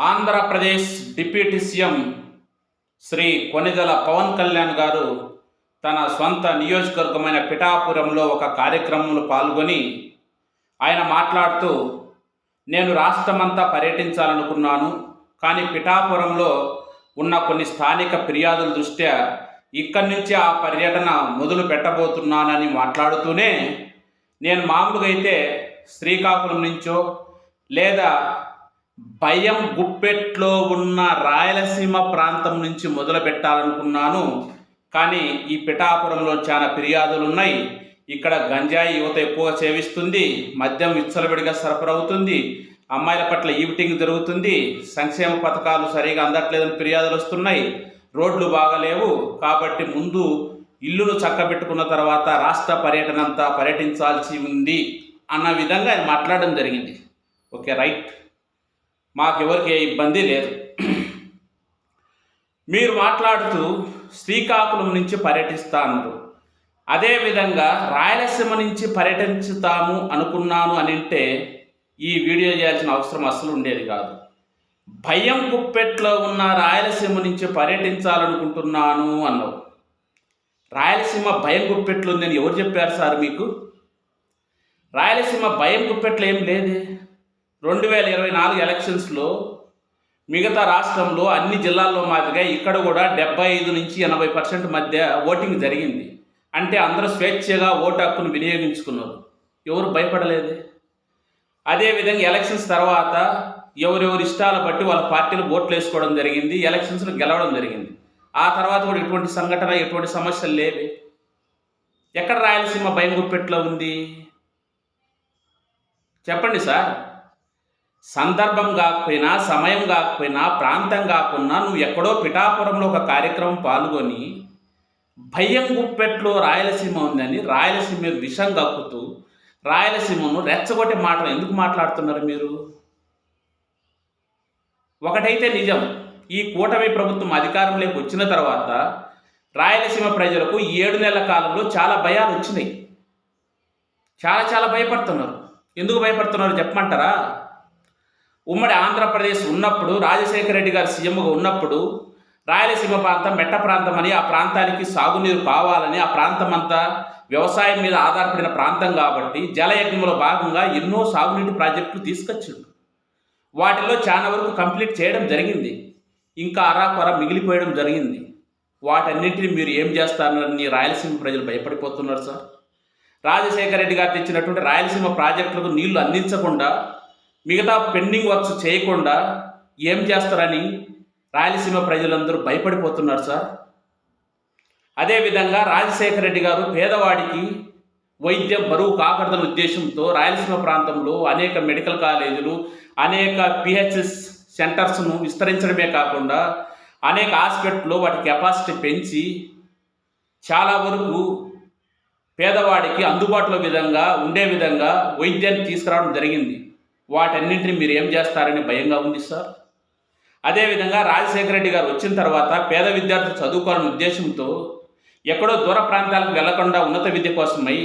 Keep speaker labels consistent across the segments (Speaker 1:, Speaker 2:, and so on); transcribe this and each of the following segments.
Speaker 1: Andhra Pradesh deputy CM Shri Konidela Pawan Kalyan గారు తన సొంత నియోజకవర్గమైన పిఠాపురంలో ఒక కార్యక్రమంలో పాల్గొని ఆయన మాట్లాడుతూ నేను రాష్ట్రమంతా పర్యటించాలనుకున్నాను కానీ పిఠాపురంలో ఉన్న కొన్ని స్థానిక ఫిర్యాదుల దృష్ట్యా ఇక్కడి నుంచి ఆ పర్యటన మొదలు పెట్టబోతున్నానని మాట్లాడుతూనే నేను మామూలుగా అయితే శ్రీకాకుళం నుంచో లేదా భయం గుప్పెట్లో ఉన్న రాయలసీమ ప్రాంతం నుంచి మొదలు పెట్టాలనుకున్నాను కానీ ఈ పిఠాపురంలో చాలా ఫిర్యాదులు ఉన్నాయి ఇక్కడ గంజాయి యువత ఎక్కువగా సేవిస్తుంది. మద్యం విచ్చలవిడిగా సరఫరా అవుతుంది అమ్మాయిల పట్ల ఈవిటింగ్ జరుగుతుంది. సంక్షేమ పథకాలు సరిగా అందట్లేదని ఫిర్యాదులు వస్తున్నాయి. రోడ్లు బాగలేవు. కాబట్టి ముందు ఇల్లును చక్కబెట్టుకున్న తర్వాత రాష్ట్ర పర్యటన అంతా పర్యటించాల్సి ఉంది అన్న విధంగా ఆయన మాట్లాడడం జరిగింది. Okay right. మాకెవరికి ఏ ఇబ్బంది లేదు. మీరు మాట్లాడుతూ శ్రీకాకుళం నుంచి పర్యటిస్తాను అదేవిధంగా రాయలసీమ నుంచి పర్యటించుతాము అనుకున్నాను అని అంటే ఈ వీడియో చేయాల్సిన అవసరం అసలు ఉండేది కాదు. భయం గుప్పెట్లో ఉన్న రాయలసీమ నుంచి పర్యటించాలనుకుంటున్నాను అన్నావు. రాయలసీమ భయం గుప్పెట్లు ఉందని ఎవరు చెప్పారు సార్ మీకు? రాయలసీమ భయం గుప్పెట్లు ఏం లేదే. రెండు వేల ఇరవై నాలుగు ఎలక్షన్స్లో మిగతా రాష్ట్రంలో అన్ని జిల్లాల్లో మాదిరిగా ఇక్కడ కూడా డెబ్బై ఐదు నుంచి ఎనభై పర్సెంట్ మధ్య ఓటింగ్ జరిగింది. అంటే అందరూ స్వేచ్ఛగా ఓటు హక్కును వినియోగించుకున్నారు. ఎవరు భయపడలేదు. అదేవిధంగా ఎలక్షన్స్ తర్వాత ఎవరెవరి ఇష్టాల బట్టి వాళ్ళ పార్టీలు ఓట్లు వేసుకోవడం జరిగింది ఎలక్షన్స్లో గెలవడం జరిగింది. ఆ తర్వాత కూడా ఎటువంటి సంఘటన ఎటువంటి సమస్యలు లేవి. ఎక్కడ రాయలసీమ భయం గుప్పెట్లో ఉంది? చెప్పండి సార్. సందర్భం కాకపోయినా సమయం కాకపోయినా ప్రాంతం కాకున్నా నువ్వు ఎక్కడో పిఠాపురంలో ఒక కార్యక్రమం పాల్గొని భయం గుప్పెట్లో రాయలసీమ ఉందని రాయలసీమ విషం కక్కుతూ రాయలసీమను రెచ్చగొట్టే మాటలు ఎందుకు మాట్లాడుతున్నారు మీరు? ఒకటైతే నిజం. ఈ కూటమి ప్రభుత్వం అధికారంలోకి వచ్చిన తర్వాత రాయలసీమ ప్రజలకు ఏడు నెలల కాలంలో చాలా భయాలు వచ్చినాయి. చాలా చాలా భయపడుతున్నారు. ఎందుకు భయపడుతున్నారు చెప్పమంటారా? ఉమ్మడి ఆంధ్రప్రదేశ్ ఉన్నప్పుడు రాజశేఖర రెడ్డి గారు సీఎంగా ఉన్నప్పుడు రాయలసీమ ప్రాంతం మెట్ట ప్రాంతం అని ఆ ప్రాంతానికి సాగునీరు కావాలని ఆ ప్రాంతం అంతా వ్యవసాయం మీద ఆధారపడిన ప్రాంతం కాబట్టి జలయజ్ఞంలో భాగంగా ఎన్నో సాగునీటి ప్రాజెక్టులు తీసుకొచ్చిండు వాటిలో చాలా వరకు కంప్లీట్ చేయడం జరిగింది. ఇంకా అరాకొర మిగిలిపోయడం జరిగింది. వాటన్నిటిని మీరు ఏం చేస్తారని రాయలసీమ ప్రజలు భయపడిపోతున్నారు సార్. రాజశేఖర రెడ్డి గారు తెచ్చినటువంటి రాయలసీమ ప్రాజెక్టులకు నీళ్ళు అందించకుండా మిగతా పెండింగ్ వర్క్స్ చేయకుండా ఏం చేస్తారని రాయలసీమ ప్రజలందరూ భయపడిపోతున్నారు సార్. అదేవిధంగా రాజశేఖర రెడ్డి గారు పేదవాడికి వైద్యం బరువు కాకూడదన్న ఉద్దేశంతో రాయలసీమ ప్రాంతంలో అనేక మెడికల్ కాలేజీలు అనేక పిహెచ్ఎస్ సెంటర్స్ను విస్తరించడమే కాకుండా అనేక హాస్పిటల్లో వాటి కెపాసిటీ పెంచి చాలా వరకు పేదవాడికి అందుబాటులో విధంగా ఉండే విధంగా వైద్యాన్ని తీసుకురావడం జరిగింది. వాటన్నింటిని మీరు ఏం చేస్తారని భయంగా ఉంది సార్? అదేవిధంగా రాజశేఖర రెడ్డి గారు వచ్చిన తర్వాత పేద విద్యార్థులు చదువుకోవాలనే ఉద్దేశంతో ఎక్కడో దూర ప్రాంతాలకు వెళ్ళకుండా ఉన్నత విద్య కోసమై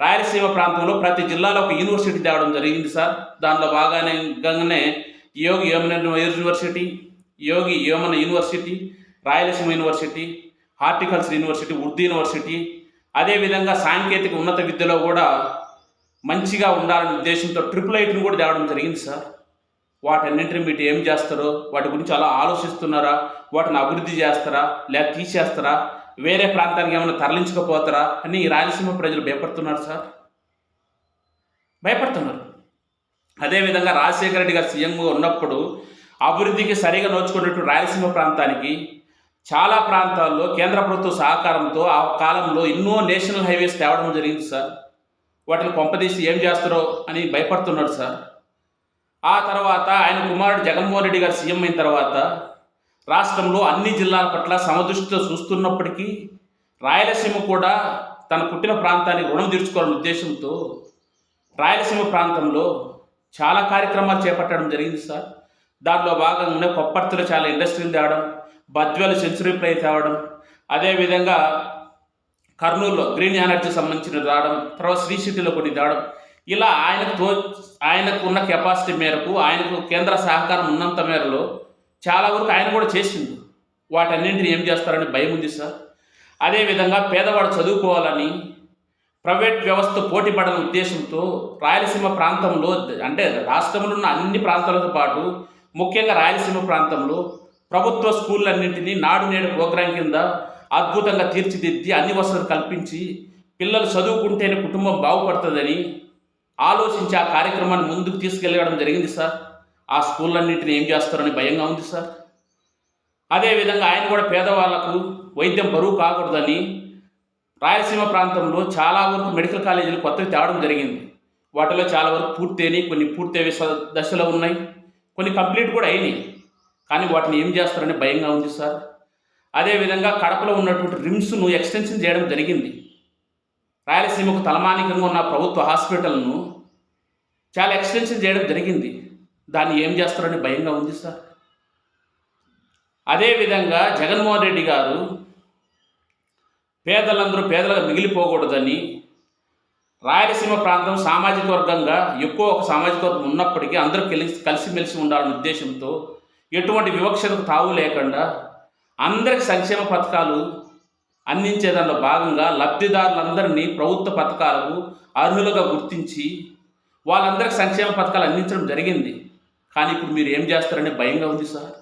Speaker 1: రాయలసీమ ప్రాంతంలో ప్రతి జిల్లాలో ఒక యూనివర్సిటీ తేవడం జరిగింది సార్. దానిలో బాగానే Yogi Vemana university Yogi Vemana university Rayalaseema university horticulture university Urdu university అదేవిధంగా సాంకేతిక ఉన్నత విద్యలో కూడా మంచిగా ఉండాలనే ఉద్దేశంతో ట్రిపుల్ ఐటీని కూడా తేవడం జరిగింది సార్. వాటన్నింటిని మీరు ఏం చేస్తారో వాటి గురించి అలా ఆలోచిస్తున్నారా వాటిని అభివృద్ధి చేస్తారా లేక తీసేస్తారా వేరే ప్రాంతానికి ఏమైనా తరలించకపోతారా అని ఈ రాయలసీమ ప్రజలు భయపడుతున్నారు సార్. భయపడుతున్నారు. అదేవిధంగా రాజశేఖర రెడ్డి గారు సీఎంగా ఉన్నప్పుడు అభివృద్ధికి సరిగా నోచుకున్నటువంటి రాయలసీమ ప్రాంతానికి చాలా ప్రాంతాల్లో కేంద్ర ప్రభుత్వ సహకారంతో ఆ కాలంలో ఎన్నో నేషనల్ హైవేస్ తేవడం జరిగింది సార్. వాటిని కొంపదీసి ఏం చేస్తారో అని భయపడుతున్నాడు సార్. ఆ తర్వాత ఆయన కుమారుడు జగన్మోహన్ రెడ్డి గారు సీఎం అయిన తర్వాత రాష్ట్రంలో అన్ని జిల్లాల పట్ల సమదృష్టితో చూస్తున్నప్పటికీ రాయలసీమ కూడా తన పుట్టిన ప్రాంతానికి రుణం తీర్చుకోవాలనే ఉద్దేశంతో రాయలసీమ ప్రాంతంలో చాలా కార్యక్రమాలు చేపట్టడం జరిగింది సార్. దాంట్లో భాగంగానే కొప్పర్తిలో చాలా ఇండస్ట్రీలు తేవడం బద్వేలు సెంచరీ ప్లే తేవడం అదేవిధంగా కర్నూలులో గ్రీన్ ఎనర్జీ సంబంధించిన రావడం తర్వాత శ్రీ సిటీలో కొన్ని రావడం ఇలా ఆయనకు తో ఆయనకు ఉన్న కెపాసిటీ మేరకు ఆయనకు కేంద్ర సహకారం ఉన్నంత మేరలో చాలా వరకు ఆయన కూడా చేసింది వాటన్నింటిని ఏం చేస్తారని భయం ఉంది సార్. అదేవిధంగా పేదవాడు చదువుకోవాలని ప్రైవేట్ వ్యవస్థ పోటీ పడని ఉద్దేశంతో రాయలసీమ ప్రాంతంలో అంటే రాష్ట్రంలో ఉన్న అన్ని ప్రాంతాలతో పాటు ముఖ్యంగా రాయలసీమ ప్రాంతంలో ప్రభుత్వ స్కూళ్ళన్నింటినీ నాడు నేడు ప్రోగ్రాం కింద అద్భుతంగా తీర్చిదిద్ది అన్ని వసతులు కల్పించి పిల్లలు చదువుకుంటేనే కుటుంబం బాగుపడుతుందని ఆలోచించి ఆ కార్యక్రమాన్ని ముందుకు తీసుకెళ్ళడం జరిగింది సార్. ఆ స్కూళ్ళన్నింటిని ఏం చేస్తారని భయంగా ఉంది సార్. అదేవిధంగా ఆయన కూడా పేదవాళ్ళకు వైద్యం బరువు కాకూడదని రాయలసీమ ప్రాంతంలో చాలా వరకు మెడికల్ కాలేజీలు కొత్తవి తేవడం జరిగింది. వాటిలో చాలా వరకు పూర్తయినాయి కొన్ని పూర్తి దశలో ఉన్నాయి కొన్ని కంప్లీట్ కూడా అయినాయి. కానీ వాటిని ఏం చేస్తారని భయంగా ఉంది సార్. అదేవిధంగా కడపలో ఉన్నటువంటి రిమ్స్ను ఎక్స్టెన్షన్ చేయడం జరిగింది. రాయలసీమకు తలమానికంగా ఉన్న ప్రభుత్వ హాస్పిటల్ను చాలా ఎక్స్టెన్షన్ చేయడం జరిగింది. దాన్ని ఏం చేస్తారని భయంగా ఉంది సార్. అదేవిధంగా జగన్మోహన్ రెడ్డి గారు పేదలందరూ పేదలుగా మిగిలిపోకూడదని రాయలసీమ ప్రాంతం సామాజిక వర్గంగా ఎక్కువ ఒక సామాజిక వర్గం ఉన్నప్పటికీ అందరూ కలిసి కలిసిమెలిసి ఉండాలనే ఉద్దేశంతో ఎటువంటి వివక్షతకు తావు లేకుండా అందరికి సంక్షేమ పథకాలు అందించే దానిలో భాగంగా లబ్ధిదారులందరినీ ప్రభుత్వ పథకాలకు అర్హులుగా గుర్తించి వాళ్ళందరికీ సంక్షేమ పథకాలు అందించడం జరిగింది. కానీ ఇప్పుడు మీరు ఏం చేస్తారనే భయంగా ఉంది సార్.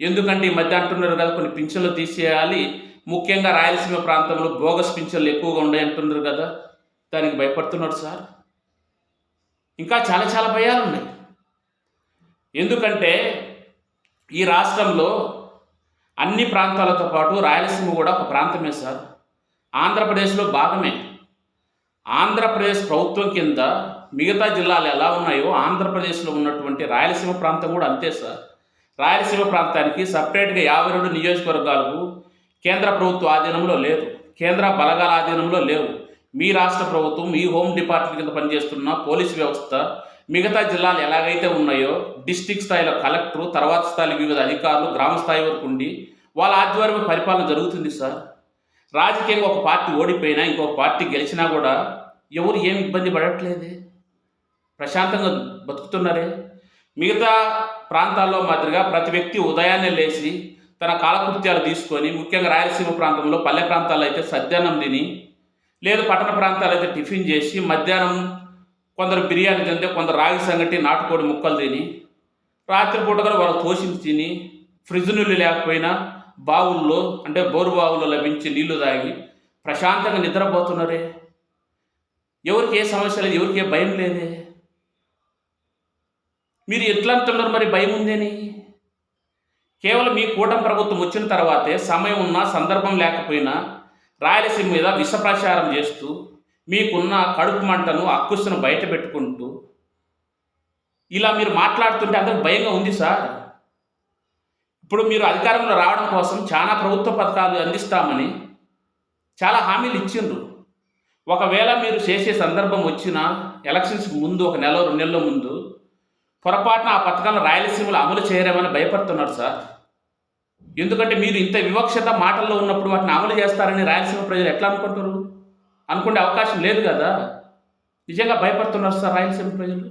Speaker 1: ఎందుకంటే ఈ మధ్య అంటున్నారు కదా కొన్ని పింఛన్లు తీసేయాలి. ముఖ్యంగా రాయలసీమ ప్రాంతంలో బోగస్ పింఛన్లు ఎక్కువగా ఉన్నాయి అంటున్నారు కదా. దానికి భయపడుతున్నారు సార్. ఇంకా చాలా చాలా భయాలు ఉన్నాయి ఎందుకంటే ఈ రాష్ట్రంలో అన్ని ప్రాంతాలతో పాటు రాయలసీమ కూడా ఒక ప్రాంతమే సార్. ఆంధ్రప్రదేశ్లో భాగమే. ఆంధ్రప్రదేశ్ ప్రభుత్వం కింద మిగతా జిల్లాలు ఎలా ఉన్నాయో ఆంధ్రప్రదేశ్లో ఉన్నటువంటి రాయలసీమ ప్రాంతం కూడా అంతే సార్. రాయలసీమ ప్రాంతానికి సపరేట్గా యాభై రెండు నియోజకవర్గాలకు కేంద్ర ప్రభుత్వ ఆధీనంలో లేదు. కేంద్ర బలగాల ఆధీనంలో లేవు. మీ రాష్ట్ర ప్రభుత్వం మీ హోమ్ డిపార్ట్మెంట్ కింద పనిచేస్తున్న పోలీసు వ్యవస్థ మిగతా జిల్లాలు ఎలాగైతే ఉన్నాయో డిస్టిక్ స్థాయిలో కలెక్టర్ తర్వాత స్థాయిలో వివిధ అధికారులు గ్రామ స్థాయి వరకు ఉండి వాళ్ళ ఆధ్వర్యంలో పరిపాలన జరుగుతుంది సార్. రాజకీయంగా ఒక పార్టీ ఓడిపోయినా ఇంకొక పార్టీ గెలిచినా కూడా ఎవరు ఏం ఇబ్బంది పడట్లేదే. ప్రశాంతంగా బతుకుతున్నారే. మిగతా ప్రాంతాల్లో మాదిరిగా ప్రతి వ్యక్తి ఉదయాన్నే లేచి తన కాలకృత్యాలు తీసుకొని ముఖ్యంగా రాయలసీమ ప్రాంతంలో పల్లె ప్రాంతాల్లో అయితే సద్యాన్నం తిని లేదు పట్టణ ప్రాంతాలు అయితే టిఫిన్ చేసి మధ్యాహ్నం కొందరు బిర్యానీ తింటే కొందరు రాగి సంగటి నాటుకోడి ముక్కలు తిని రాత్రిపూట కూడా వాళ్ళు తోసింది తిని ఫ్రిడ్జ్ నీళ్ళు లేకపోయినా బావుల్లో అంటే బోరు బావుల్లో లభించి నీళ్ళు తాగి ప్రశాంతంగా నిద్రపోతున్నారే? ఎవరికి ఏ సమస్య లేదు ఎవరికి ఏ భయం లేదే? మీరు ఎట్లా అంటున్నారు మరి భయం ఉందని? కేవలం మీ కూటమి ప్రభుత్వం వచ్చిన తర్వాతే సమయం ఉన్నా సందర్భం లేకపోయినా రాయలసీమ మీద విషప్రచారం చేస్తూ మీకున్న కడుపు మంటను అక్కుసును బయట పెట్టుకుంటూ ఇలా మీరు మాట్లాడుతుంటే అందరికి భయంగా ఉంది సార్. ఇప్పుడు మీరు అధికారంలో రావడం కోసం చాలా ప్రభుత్వ పథకాలు అందిస్తామని చాలా హామీలు ఇచ్చిండ్రు. ఒకవేళ మీరు చేసే సందర్భం వచ్చినా ఎలక్షన్స్కి ముందు ఒక నెల రెండు నెలల ముందు పొరపాటున ఆ పథకాలను రాయలసీమలో అమలు చేయరేమని భయపడుతున్నారు సార్. ఎందుకంటే మీరు ఇంత వివక్షత మాటల్లో ఉన్నప్పుడు వాటిని అమలు చేస్తారని రాయలసీమ ప్రజలు ఎట్లా అనుకుంటారు? అనుకునే అవకాశం లేదు కదా. నిజంగా భయపడుతున్నారు సార్ రాయలసీమ ప్రజలు.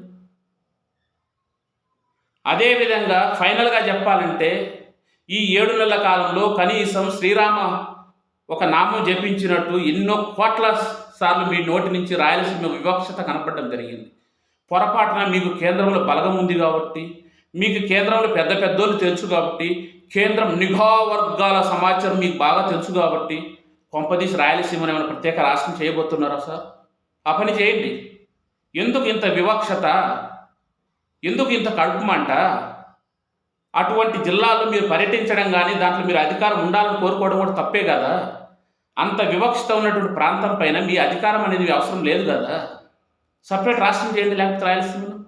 Speaker 1: అదేవిధంగా ఫైనల్గా చెప్పాలంటే ఈ ఏడు నెలల కాలంలో కనీసం శ్రీరామ ఒక నామం జపించినట్టు ఎన్నో కోట్ల సార్లు మీ నోటి నుంచి రాయలసీమ వివక్షత కనపడడం జరిగింది. పొరపాటున మీకు కేంద్రంలో బలగం ఉంది కాబట్టి మీకు కేంద్రంలో పెద్ద పెద్దోళ్ళు తెలుసు కాబట్టి కేంద్రం నిఘా వర్గాల సమాచారం మీకు బాగా తెలుసు కాబట్టి కొంపదీసి రాయలసీమను ఏమైనా ప్రత్యేక రాష్ట్రం చేయబోతున్నారా సార్? ఆ పని చేయండి. ఎందుకు ఇంత వివక్షత? ఎందుకు ఇంత కడుపుమంట అటువంటి జిల్లాల్లో మీరు పర్యటించడం కానీ దాంట్లో మీరు అధికారం ఉండాలని కోరుకోవడం కూడా తప్పే కదా? అంత వివక్షత ఉన్నటువంటి ప్రాంతం పైన మీ అధికారం అనేది అవసరం లేదు కదా? సపరేట్ రాష్ట్రం చేయండి లేకపోతే రాయలసీమలో.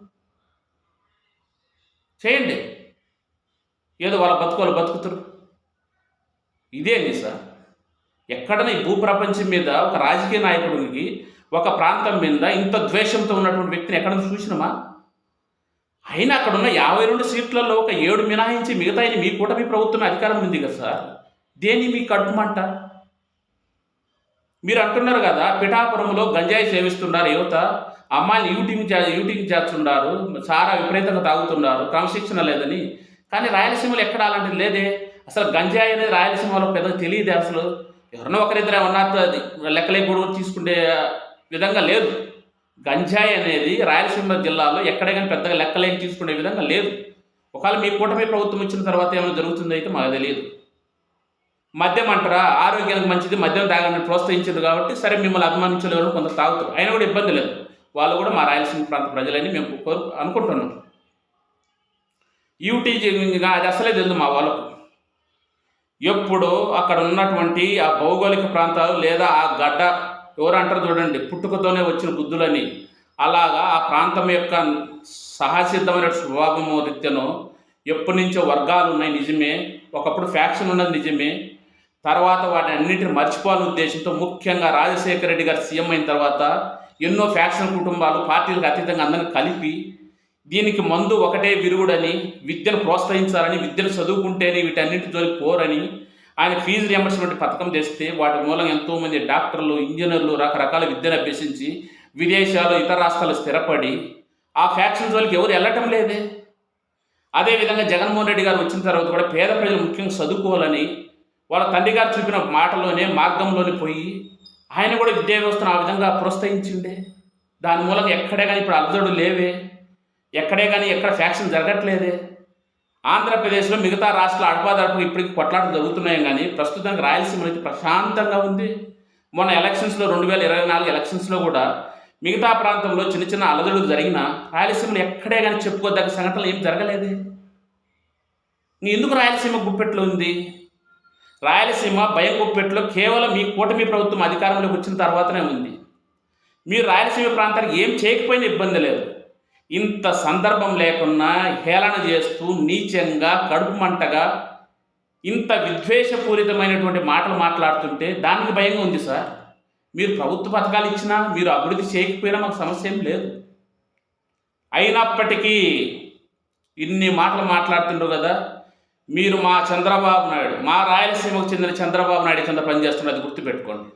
Speaker 1: చేయండి. ఏదో వాళ్ళ బతుకోలు బతుకుతారు. ఇదేంది సార్? ఎక్కడనే ఈ భూప్రపంచం మీద ఒక రాజకీయ నాయకుడికి ఒక ప్రాంతం మీద ఇంత ద్వేషంతో ఉన్నటువంటి వ్యక్తిని ఎక్కడ చూసినామా? అయినా అక్కడ ఉన్న యాభై రెండు సీట్లలో ఒక ఏడు మినహాయించి మిగతా మీ కూటమి ప్రభుత్వం అధికారం ఉంది కదా సార్? దేని మీ కడుపుమంట మీరు అంటున్నారు కదా పిఠాపురంలో గంజాయి సేవిస్తున్నారు యువత అమ్మాయిని యూటింగ్ యూటింగ్ చేస్తున్నారు చాలా విపరీతంగా తాగుతున్నారు క్రమశిక్షణ లేదని. కానీ రాయలసీమలో ఎక్కడ అలాంటిది లేదే? అసలు గంజాయి అనేది రాయలసీమలో పెద్దగా తెలియదు అసలు. ఎవరినో ఒకరిద్దరు ఉన్నట్టు అది లెక్కలే గొడవ తీసుకునే విధంగా లేదు. గంజాయి అనేది రాయలసీమ జిల్లాలో ఎక్కడైనా కానీ పెద్దగా లెక్కలేని తీసుకునే విధంగా లేదు. ఒకవేళ మీ కూటమి ప్రభుత్వం వచ్చిన తర్వాత ఏమైనా జరుగుతుందో అయితే మాకు తెలియదు. మద్యం అంటారా? ఆరోగ్యానికి మంచిది మద్యం తాగడానికి ప్రోత్సహించారు కాబట్టి సరే మిమ్మల్ని అభిమానించే వాళ్ళు కొంత తాగుతారు. అయినా కూడా ఇబ్బంది లేదు. వాళ్ళు కూడా మా రాయలసీమ ప్రాంత ప్రజలని మేము కోరు అనుకుంటున్నాం. యూటీజింగ్ అది అసలే తెలియదు మా వాళ్ళకు. ఎప్పుడో అక్కడ ఉన్నటువంటి ఆ భౌగోళిక ప్రాంతాలు లేదా ఆ గడ్డ ఎవరు అంటారు చూడండి పుట్టుకతోనే వచ్చిన బుద్ధులని. అలాగా ఆ ప్రాంతం యొక్క సహసిద్ధమైన స్వభావము రీత్యను ఎప్పటి నుంచో వర్గాలు ఉన్నాయి నిజమే ఒకప్పుడు ఫ్యాక్షన్ ఉన్నది నిజమే. తర్వాత వాటి అన్నింటిని మర్చిపోవాలని ఉద్దేశంతో ముఖ్యంగా రాజశేఖర రెడ్డి గారు సీఎం అయిన తర్వాత ఎన్నో ఫ్యాక్షన్ కుటుంబాలు పార్టీలకు అతీతంగా అందరిని కలిపి దీనికి మందు ఒకటే విరుగుడని విద్యను ప్రోత్సహించాలని విద్యను చదువుకుంటేనే వీటన్నింటి జోలికి పోరని ఆయన ఫీజు రియంబర్స్మెంట్ పథకం తెస్తే వాటి మూలంగా ఎంతోమంది డాక్టర్లు ఇంజనీర్లు రకరకాల విద్యను అభ్యసించి విదేశాలు ఇతర రాష్ట్రాలు స్థిరపడి ఆ ఫ్యాక్షన్స్ వాళ్ళకి ఎవరు వెళ్ళటం లేదే. అదేవిధంగా జగన్మోహన్ రెడ్డి గారు వచ్చిన తర్వాత కూడా పేద ప్రజలు ముఖ్యంగా చదువుకోవాలని వాళ్ళ తండ్రి గారు చూపిన మాటలోనే మార్గంలోనే పోయి ఆయన కూడా విద్యా వ్యవస్థను ఆ విధంగా ప్రోత్సహించిండే. దాని మూలంగా ఎక్కడే కానీ ఇప్పుడు అర్జుడు లేవే. ఎక్కడే కానీ ఎక్కడ ఫ్యాక్షన్ జరగట్లేదే. ఆంధ్రప్రదేశ్లో మిగతా రాష్ట్రాల అడపాదడపకు ఇప్పటికి కొట్లాటలు జరుగుతున్నాయి కానీ ప్రస్తుతానికి రాయలసీమ అయితే ప్రశాంతంగా ఉంది. మొన్న ఎలక్షన్స్లో రెండు వేల ఇరవై నాలుగు ఎలక్షన్స్లో కూడా మిగతా ప్రాంతంలో చిన్న చిన్న అలజడులు జరిగిన రాయలసీమలో ఎక్కడే కానీ చెప్పుకోదగ్గ సంఘటనలు ఏం జరగలేదు. ఇంక ఎందుకు రాయలసీమ గుప్పెట్లో ఉంది? రాయలసీమ భయం గుప్పెట్లో కేవలం మీ కూటమి ప్రభుత్వం అధికారంలోకి వచ్చిన తర్వాతనే ఉంది. మీరు రాయలసీమ ప్రాంతానికి ఏం చేయకపోయినా ఇబ్బంది లేదు. ఇంత సందర్భం లేకున్నా హేళన చేస్తూ నీచంగా కడుపు మంటగా ఇంత విద్వేషపూరితమైనటువంటి మాటలు మాట్లాడుతుంటే దానికి భయంగా ఉంది సార్. మీరు ప్రభుత్వ పథకాలు ఇచ్చినా మీరు అభివృద్ధి చేయకపోయినా మాకు సమస్య ఏం లేదు. అయినప్పటికీ ఇన్ని మాటలు మాట్లాడుతుండ్రు కదా. మీరు మా చంద్రబాబు నాయుడు మా రాయలసీమకు చెందిన చంద్రబాబు నాయుడు కింద పనిచేస్తున్నది గుర్తుపెట్టుకోండి.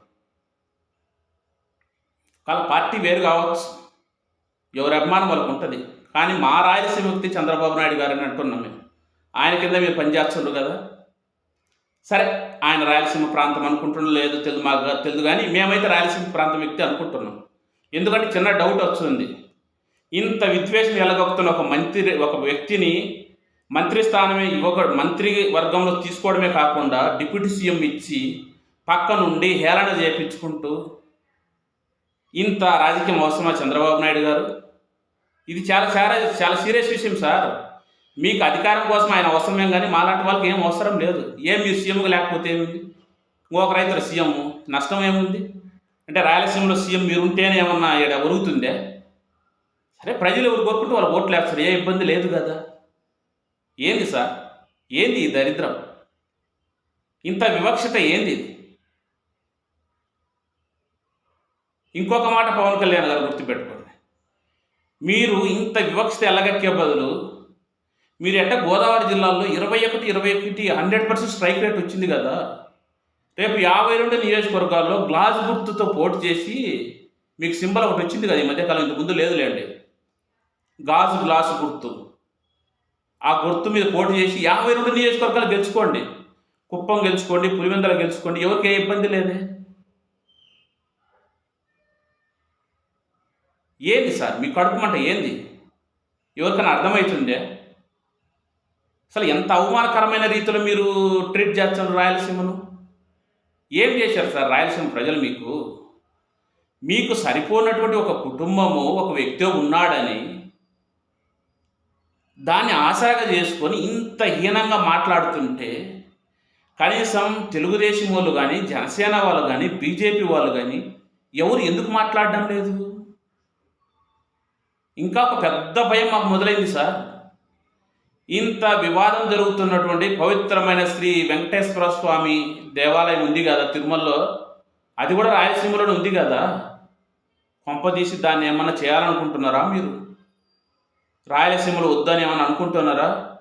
Speaker 1: వాళ్ళ పార్టీ వేరు కావచ్చు. ఎవరి అభిమానం వాళ్ళకు ఉంటుంది. కానీ మా రాయలసీమ వ్యక్తి చంద్రబాబు నాయుడు గారని అంటున్నాం మేము. ఆయన కింద మీరు పనిచేస్తుండ్రు కదా. సరే ఆయన రాయలసీమ ప్రాంతం అనుకుంటున్నా లేదు తెలుగు మాకు తెలుగు కానీ మేమైతే రాయలసీమ ప్రాంతం వ్యక్తి అనుకుంటున్నాం. ఎందుకంటే చిన్న డౌట్ వస్తుంది. ఇంత విద్వేషం ఎలగొక్కుతున్న ఒక మంత్రి ఒక వ్యక్తిని మంత్రి స్థానమే ఇవ్వక మంత్రి వర్గంలో తీసుకోవడమే కాకుండా డిప్యూటీ సీఎం ఇచ్చి పక్క నుండి హేళన చేపించుకుంటూ ఇంత రాజకీయం అవసరమా చంద్రబాబు నాయుడు గారు? ఇది చాలా చాలా చాలా సీరియస్ విషయం సార్ మీకు అధికారం కోసం ఆయన అవసరమేం కానీ మాలాంటి వాళ్ళకి ఏం అవసరం లేదు. ఏం మీరు సీఎం లేకపోతే ఏముంది? ఇంకొక రైతుల సీఎం నష్టం ఏముంది? అంటే రాయలసీమలో సీఎం మీరు ఉంటేనే ఏమన్నా ఇక్కడ ఒరుగుతుందే సరే ప్రజలు ఎవరు కోరుకుంటూ వాళ్ళు ఓట్లు వేస్తారు ఏ ఇబ్బంది లేదు కదా. ఏంది సార్ ఏంది ఈ దరిద్రం? ఇంత వివక్షత ఏంది ఇది? ఇంకొక మాట పవన్ కళ్యాణ్ గారు గుర్తుపెట్టు మీరు ఇంత వివక్షత ఎల్లగక్కే బదులు? మీరు ఎట్ట గోదావరి జిల్లాలో ఇరవై ఒకటి ఇరవై ఒకటి హండ్రెడ్ పర్సెంట్ స్ట్రైక్ రేట్ వచ్చింది కదా? రేపు యాభై రెండు నియోజకవర్గాల్లో గ్లాస్ గుర్తుతో పోటీ చేసి మీకు సింబల్ ఒకటి వచ్చింది కదా ఈ మధ్యకాలం ఇంత ముందు లేదులేండి. గాజు గ్లాసు గుర్తు. ఆ గుర్తు మీద పోటీ చేసి యాభై రెండు నియోజకవర్గాలు గెలుచుకోండి. కుప్పం గెలుచుకోండి పులివెందల గెలుచుకోండి. ఎవరికి ఏ ఇబ్బంది లేదే? ఏంది సార్? మీ కడుపు మంట ఏంది? ఎవరికైనా అర్థమవుతుందే అసలు ఎంత అవమానకరమైన రీతిలో మీరు ట్రీట్ చేస్తున్నారు రాయలసీమను? ఏం చేశారు సార్ రాయలసీమ ప్రజలు మీకు? మీకు సరిపోనటువంటి ఒక కుటుంబము ఒక వ్యక్తి ఉన్నాడని దాన్ని ఆశగా చేసుకొని ఇంత హీనంగా మాట్లాడుతుంటే కనీసం తెలుగుదేశం వాళ్ళు కానీ జనసేన వాళ్ళు కానీ బీజేపీ వాళ్ళు కానీ ఎవరు ఎందుకు మాట్లాడడం లేదు? ఇంకా ఒక పెద్ద భయం మాకు మొదలైంది సార్. ఇంత వివాదం జరుగుతున్నటువంటి పవిత్రమైన శ్రీ వెంకటేశ్వర స్వామి దేవాలయం ఉంది కదా తిరుమలలో. అది కూడా రాయలసీమలోనే ఉంది కదా. కొంపదీసి దాన్ని ఏమన్నా చేయాలనుకుంటున్నారా మీరు? రాయలసీమలో వద్దని ఏమన్నా అనుకుంటున్నారా?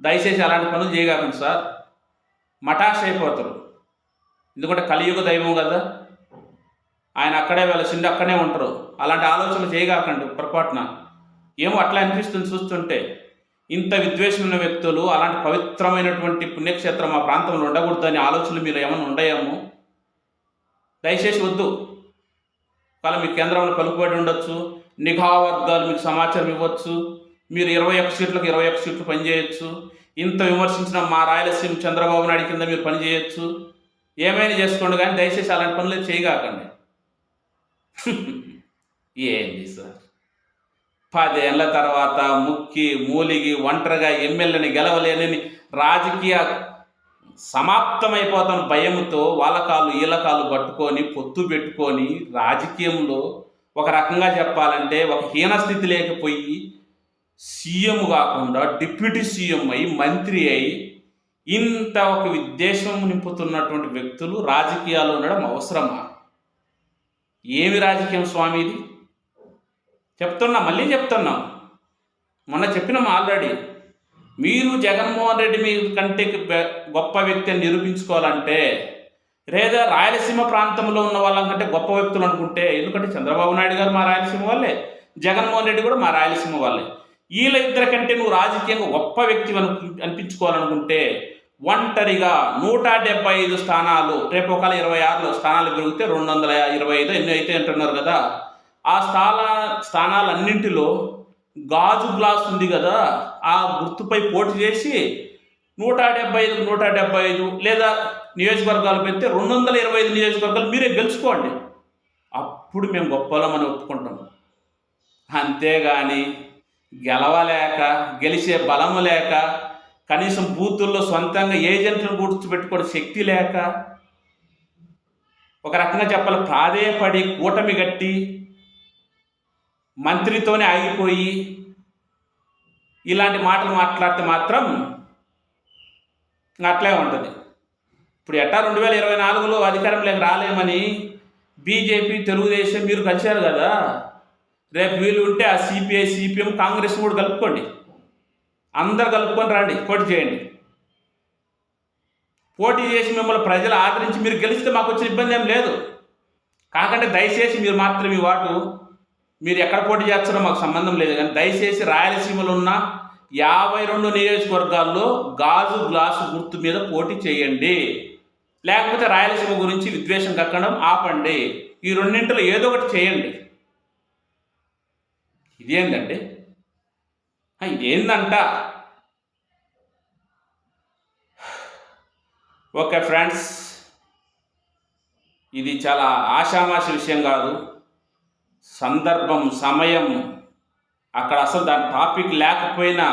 Speaker 1: దయచేసి అలాంటి పనులు చేయగాకండి సార్. మటాష్ అయిపోతారు ఎందుకంటే కలియుగ దైవం కదా. ఆయన అక్కడే వెలసిండి అక్కడే ఉంటారు. అలాంటి ఆలోచనలు చేయగాకండి పొరపాటున. ఏమో అట్లా అనిపిస్తుంది చూస్తుంటే. ఇంత విద్వేషం ఉన్న వ్యక్తులు అలాంటి పవిత్రమైనటువంటి పుణ్యక్షేత్రం మా ప్రాంతంలో ఉండకూడదని ఆలోచనలు మీరు ఏమైనా ఉండయాము? దయచేసి వద్దు. ఒకవేళ మీ కేంద్రంలో పలుకుబడి ఉండొచ్చు. నిఘా వర్గాలు మీకు సమాచారం ఇవ్వచ్చు. మీరు ఇరవై ఒక్క సీట్లకు ఇరవై ఒక్క సీట్లు పనిచేయచ్చు. ఇంత విమర్శించిన మా రాయలసీమ చంద్రబాబు నాయుడు కింద మీరు పనిచేయచ్చు. ఏమైనా చేసుకోండి కానీ దయచేసి అలాంటి పనులు చేయగాకండి. ఏంది సార్ పదేళ్ళ తర్వాత ముక్కి మూలిగి ఒంటరిగా ఎమ్మెల్యేని గెలవలేనని రాజకీయ సమాప్తమైపోతున్న భయంతో వాళ్ళ కాళ్ళు వీళ్ళ కాళ్ళు పట్టుకొని పొత్తు పెట్టుకొని రాజకీయంలో ఒక రకంగా చెప్పాలంటే ఒక హీనస్థితి లేకపోయి సీఎం కాకుండా డిప్యూటీ సీఎం అయి మంత్రి అయి ఇంత ఒక విద్వేషం నింపుతున్నటువంటి వ్యక్తులు రాజకీయాల్లో ఉండడం అవసరమా? ఏమి రాజకీయం స్వామి ఇది చెప్తున్నా మళ్ళీ చెప్తున్నాం. మొన్న చెప్పినాం ఆల్రెడీ. మీరు జగన్మోహన్ రెడ్డి మీ కంటే గొప్ప వ్యక్తి అని నిరూపించుకోవాలంటే లేదా రాయలసీమ ప్రాంతంలో ఉన్న వాళ్ళకంటే గొప్ప వ్యక్తులు అనుకుంటే ఎందుకంటే చంద్రబాబు నాయుడు గారు మా రాయలసీమ వాళ్ళే. జగన్మోహన్ రెడ్డి కూడా మా రాయలసీమ వాళ్ళే. వీళ్ళ ఇద్దరి కంటే నువ్వు రాజకీయంగా గొప్ప వ్యక్తి అనిపించుకోవాలనుకుంటే ఒంటరిగా నూట డెబ్బై ఐదు స్థానాలు రేపు ఒకవేళ ఇరవై ఆరులో స్థానాలు పెరిగితే రెండు వందల ఇరవై ఐదు ఎన్ని అయితే అంటున్నారు కదా. ఆ స్థాన స్థానాలన్నింటిలో గాజు గ్లాస్ ఉంది కదా ఆ గుర్తుపై పోటీ చేసి నూట డెబ్బై ఐదు నూట డెబ్బై ఐదు లేదా నియోజకవర్గాలు పెడితే రెండు వందల ఇరవై ఐదు నియోజకవర్గాలు మీరే గెలుచుకోండి. అప్పుడు మేము గొప్పలమని ఒప్పుకుంటాం. అంతేగాని గెలవలేక గెలిచే బలము లేక కనీసం బూతుల్లో సొంతంగా ఏజెంట్లను కూర్చోబెట్టుకోవడం శక్తి లేక ఒక రకంగా చెప్పాలి ప్రాధేయపడి కూటమి గట్టి మంత్రితోనే ఆగిపోయి ఇలాంటి మాటలు మాట్లాడితే మాత్రం అట్లే ఉంటుంది. ఇప్పుడు ఎట్టా రెండు వేల ఇరవై నాలుగులో అధికారంలోకి రాలేమని బీజేపీ తెలుగుదేశం మీరు కలిశారు కదా. రేపు వీలు ఉంటే ఆ సిపిఐ సిపిఎం కాంగ్రెస్ కూడా కలుపుకోండి. అందరు కలుపుకొని రండి పోటీ చేయండి. పోటీ చేసి మిమ్మల్ని ప్రజలు ఆదరించి మీరు గెలిస్తే మాకు వచ్చిన ఇబ్బంది ఏం లేదు. కాకంటే దయచేసి మీరు మాత్రం ఈ వాటు మీరు ఎక్కడ పోటీ చేస్తారో మాకు సంబంధం లేదు. కానీ దయచేసి రాయలసీమలో ఉన్న యాభై రెండు నియోజకవర్గాల్లో గాజు గ్లాసు గుర్తు మీద పోటీ చేయండి. లేకపోతే రాయలసీమ గురించి విద్వేషం కక్కడం ఆపండి. ఈ రెండింటిలో ఏదో ఒకటి చేయండి. ఇదేందండి? ఇదేందంట? ఓకే ఫ్రెండ్స్ ఇది చాలా ఆషామాషి విషయం కాదు. సందర్భం సమయం అక్కడ అసలు దాని టాపిక్ లేకపోయినా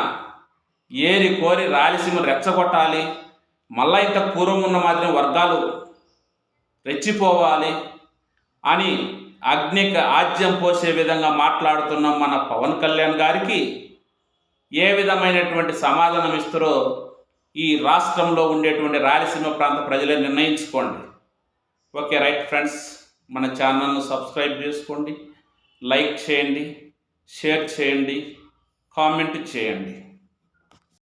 Speaker 1: ఏరి కోరి రాయలసీమ రెచ్చగొట్టాలి. మళ్ళా ఇంత పూర్వం ఉన్న మాదిరి వర్గాలు రెచ్చిపోవాలి అని అగ్నికి ఆజ్యం పోసే విధంగా మాట్లాడుతున్న మన పవన్ కళ్యాణ్ గారికి ఏ విధమైనటువంటి సమాధానం ఇస్తారో ఈ రాష్ట్రంలో ఉండేటువంటి రాయలసీమ ప్రాంత ప్రజలే నిర్ణయించుకోండి. ఓకే రైట్ ఫ్రెండ్స్ మన ఛానల్ను సబ్స్క్రైబ్ చేసుకోండి లైక్ చేయండి షేర్ చేయండి కామెంట్ చేయండి.